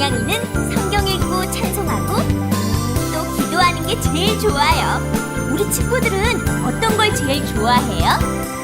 양양이는 성경 읽고 찬송하고 또 기도하는 게 제일 좋아요. 우리 친구들은 어떤 걸 제일 좋아해요?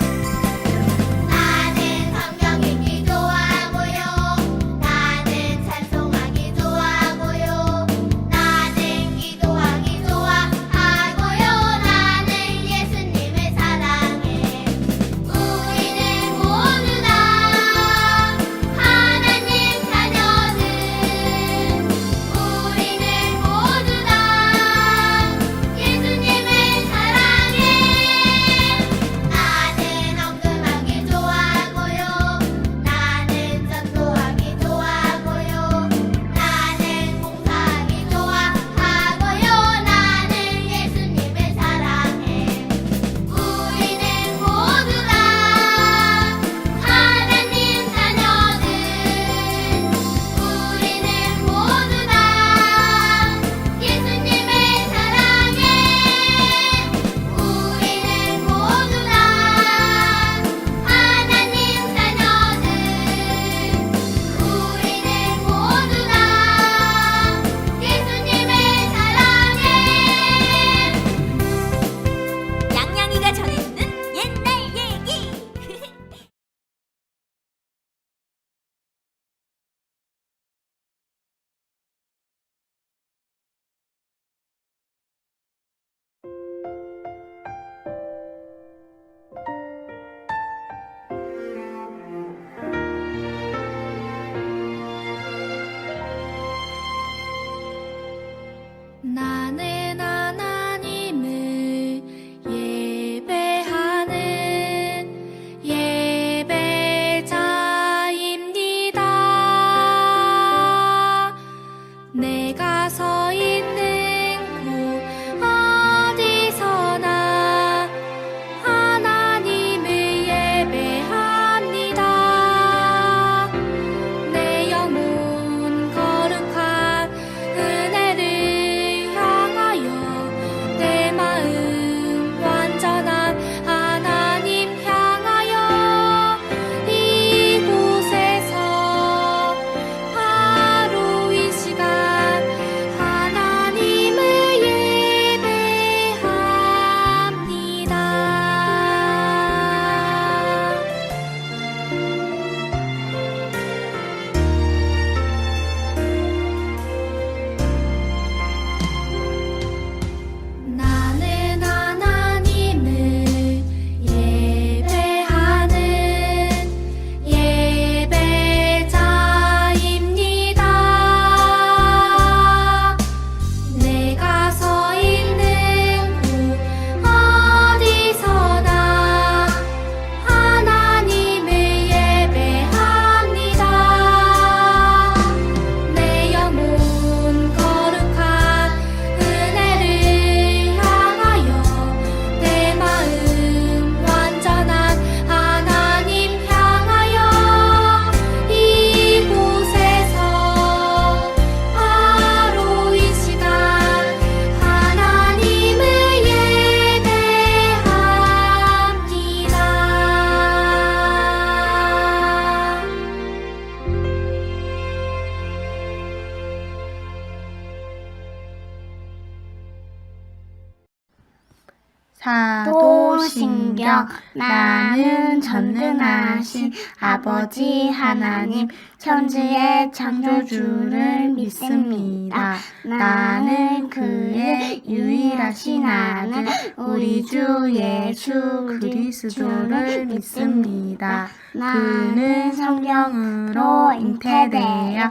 사도신경 나는 전능하신 아버지 하나님 천지의 창조주를 믿습니다. 나는 그의 유일하신 아들 우리 주 예수 그리스도를 믿습니다. 그는 성령으로 잉태되어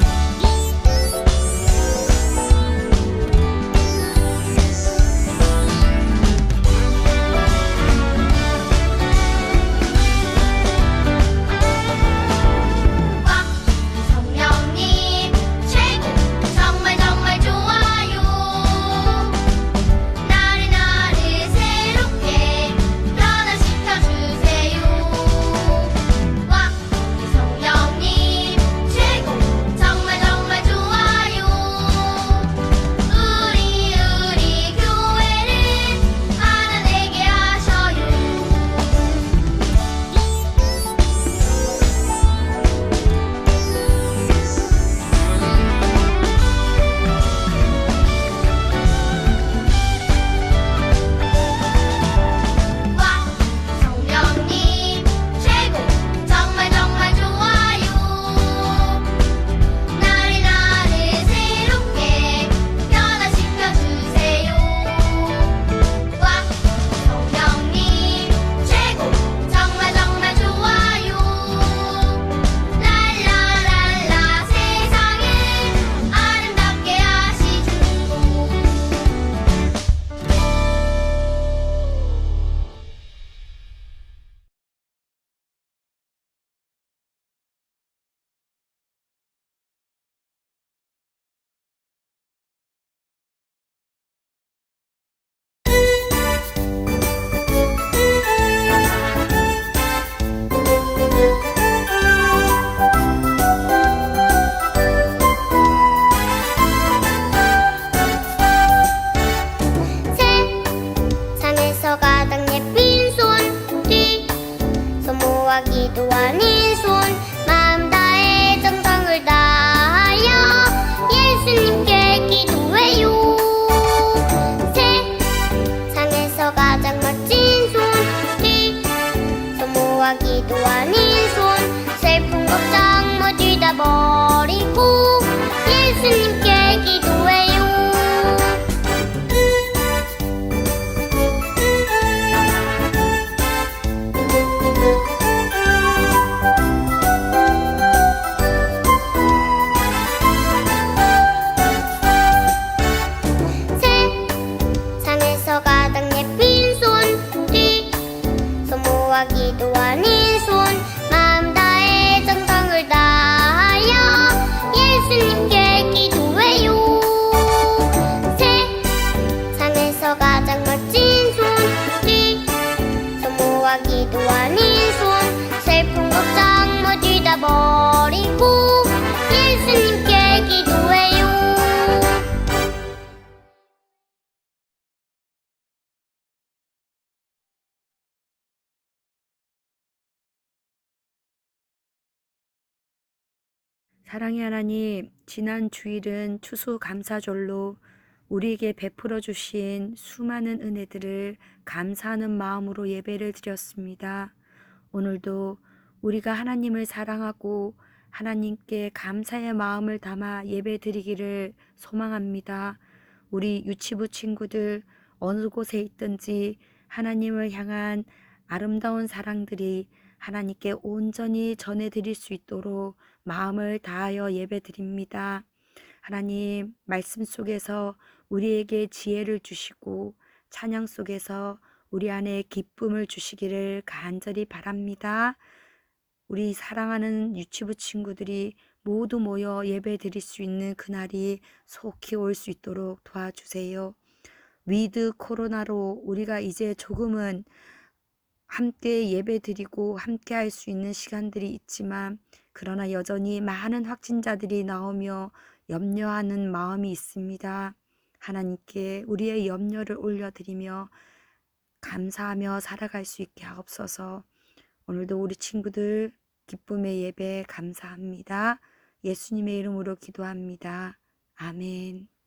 기도하는 손 슬픈 걱정 모두 다 버리고 예수님께 기도 사랑의 하나님, 지난 주일은 추수 감사절로 우리에게 베풀어 주신 수많은 은혜들을 감사하는 마음으로 예배를 드렸습니다. 오늘도 우리가 하나님을 사랑하고 하나님께 감사의 마음을 담아 예배 드리기를 소망합니다. 우리 유치부 친구들 어느 곳에 있든지 하나님을 향한 아름다운 사랑들이 하나님께 온전히 전해드릴 수 있도록 마음을 다하여 예배 드립니다. 하나님, 말씀 속에서 우리에게 지혜를 주시고 찬양 속에서 우리 안에 기쁨을 주시기를 간절히 바랍니다. 우리 사랑하는 유치부 친구들이 모두 모여 예배 드릴 수 있는 그날이 속히 올 수 있도록 도와주세요. 위드 코로나로 우리가 이제 조금은 함께 예배 드리고 함께 할 수 있는 시간들이 있지만 그러나 여전히 많은 확진자들이 나오며 염려하는 마음이 있습니다. 하나님께 우리의 염려를 올려드리며 감사하며 살아갈 수 있게 하옵소서. 오늘도 우리 친구들 기쁨의 예배 감사합니다. 예수님의 이름으로 기도합니다. 아멘.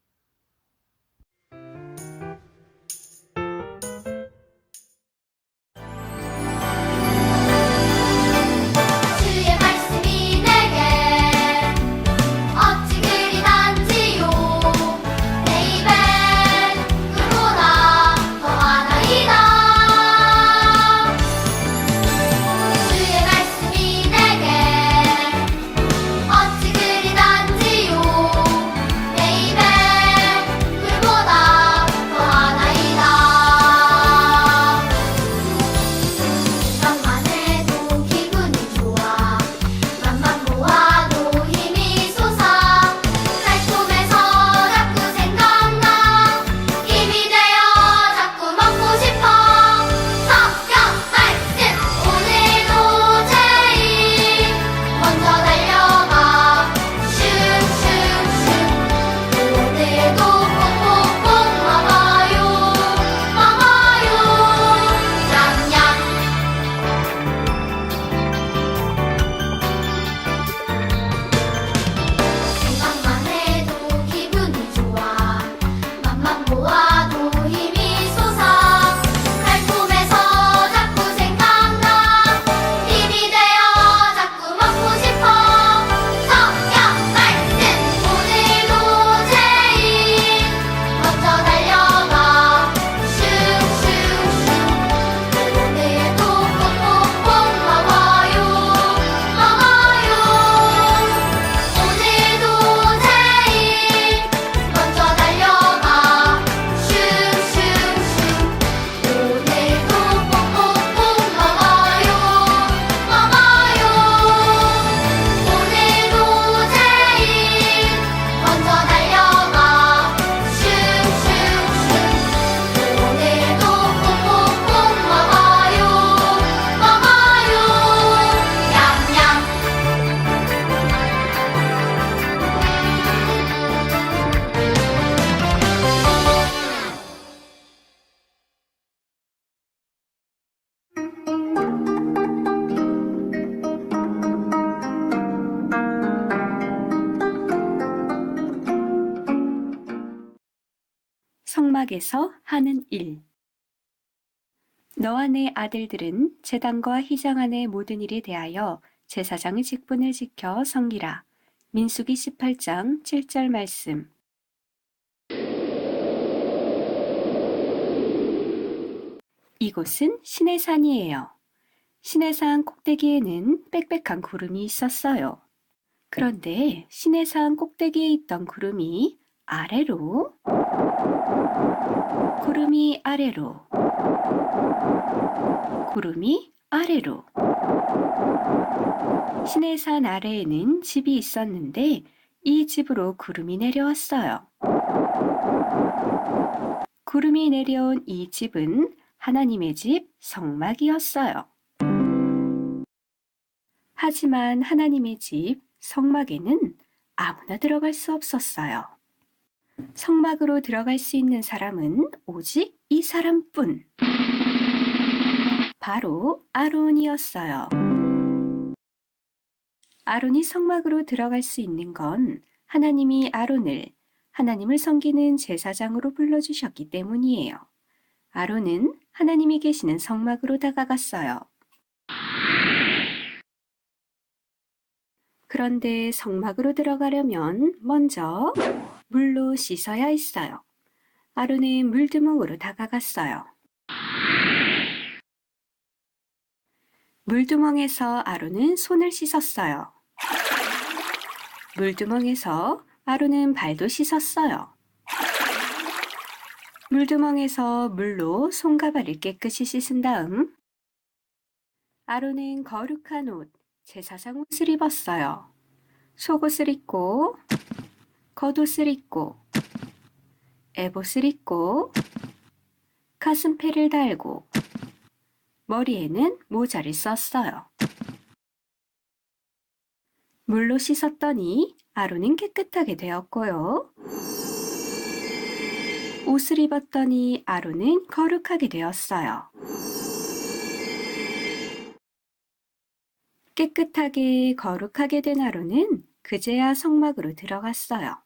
성막에서 하는 일. 너와 내 아들들은 제단과 희장 안의 모든 일에 대하여 제사장의 직분을 지켜 섬기라. 민수기 18장 7절 말씀. 이곳은 신의 산이에요. 신의 산 꼭대기에는 빽빽한 구름이 있었어요. 그런데 신의 산 꼭대기에 있던 구름이 아래로 구름이 아래로 구름이 아래로 신의 산 아래에는 집이 있었는데 이 집으로 구름이 내려왔어요. 구름이 내려온 이 집은 하나님의 집 성막이었어요. 하지만 하나님의 집 성막에는 아무나 들어갈 수 없었어요. 성막으로 들어갈 수 있는 사람은 오직 이 사람뿐. 바로 아론이었어요. 아론이 성막으로 들어갈 수 있는 건 하나님이 아론을 하나님을 섬기는 제사장으로 불러주셨기 때문이에요. 아론은 하나님이 계시는 성막으로 다가갔어요. 그런데 성막으로 들어가려면 먼저 물로 씻어야 했어요. 아론은 물두멍으로 다가갔어요. 물두멍에서 아론은 손을 씻었어요. 물두멍에서 아론은 발도 씻었어요. 물두멍에서 물로 손과 발을 깨끗이 씻은 다음 아론은 거룩한 옷, 제사장 옷을 입었어요. 속옷을 입고 겉옷을 입고 에봇을 입고 가슴패를 달고 머리에는 모자를 썼어요. 물로 씻었더니 아론은 깨끗하게 되었고요. 옷을 입었더니 아론은 거룩하게 되었어요. 깨끗하게 거룩하게 된 아론은 그제야 성막으로 들어갔어요.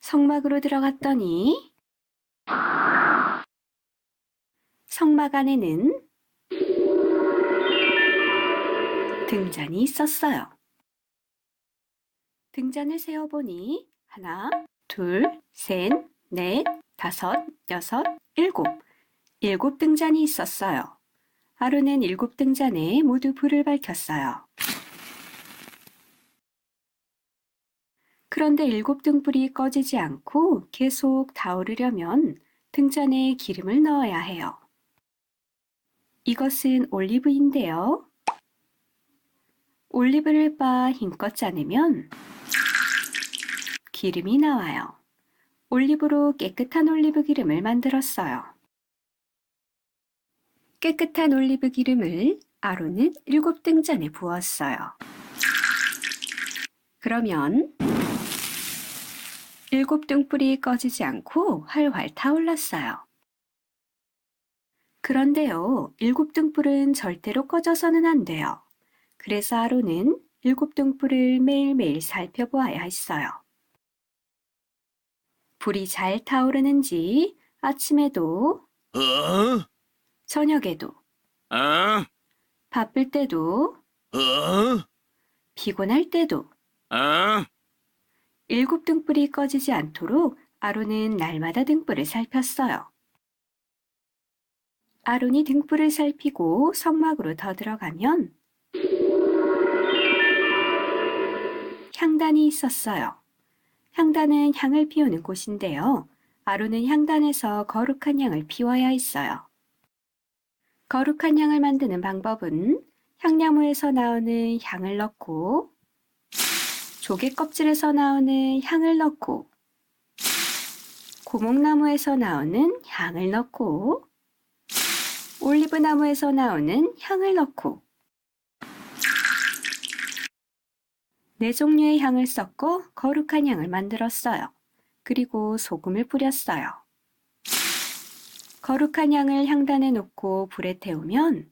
성막으로 들어갔더니 성막 안에는 등잔이 있었어요. 등잔을 세어보니 하나, 둘, 셋, 넷, 다섯, 여섯, 일곱. 일곱 등잔이 있었어요. 하루는 일곱 등잔에 모두 불을 밝혔어요. 그런데 일곱 등불이 꺼지지 않고 계속 타오르려면 등잔에 기름을 넣어야 해요. 이것은 올리브인데요. 올리브를 빻아 힘껏 짜내면 기름이 나와요. 올리브로 깨끗한 올리브 기름을 만들었어요. 깨끗한 올리브 기름을 아론은 일곱 등잔에 부었어요. 그러면 일곱 등불이 꺼지지 않고 활활 타올랐어요. 그런데요, 일곱 등불은 절대로 꺼져서는 안 돼요. 그래서 아론은 일곱 등불을 매일매일 살펴보아야 했어요. 불이 잘 타오르는지 아침에도, 어? 저녁에도, 어? 바쁠 때도, 어? 피곤할 때도 어? 일곱 등불이 꺼지지 않도록 아론은 날마다 등불을 살폈어요. 아론이 등불을 살피고 성막으로 더 들어가면 향단이 있었어요. 향단은 향을 피우는 곳인데요. 아론은 향단에서 거룩한 향을 피워야 했어요. 거룩한 향을 만드는 방법은 향나무에서 나오는 향을 넣고 조개 껍질에서 나오는 향을 넣고 고목나무에서 나오는 향을 넣고 올리브나무에서 나오는 향을 넣고 네 종류의 향을 섞어 거룩한 향을 만들었어요. 그리고 소금을 뿌렸어요. 거룩한 향을 향단에 놓고 불에 태우면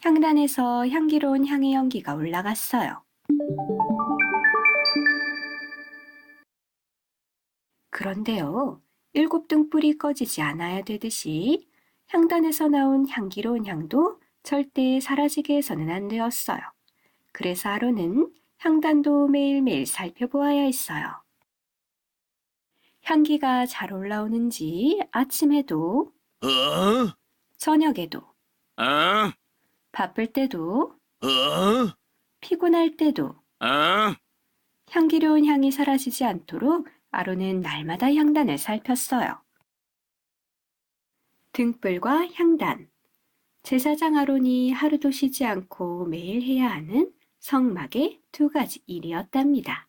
향단에서 향기로운 향의 연기가 올라갔어요. 그런데요, 일곱 등불이 꺼지지 않아야 되듯이 향단에서 나온 향기로운 향도 절대 사라지게 해서는 안 되었어요. 그래서 아론은 향단도 매일매일 살펴보아야 했어요. 향기가 잘 올라오는지 아침에도, 어? 저녁에도, 어? 바쁠 때도, 어? 피곤할 때도 어? 향기로운 향이 사라지지 않도록 아론은 날마다 향단을 살폈어요. 등불과 향단. 제사장 아론이 하루도 쉬지 않고 매일 해야 하는 성막의 두 가지 일이었답니다.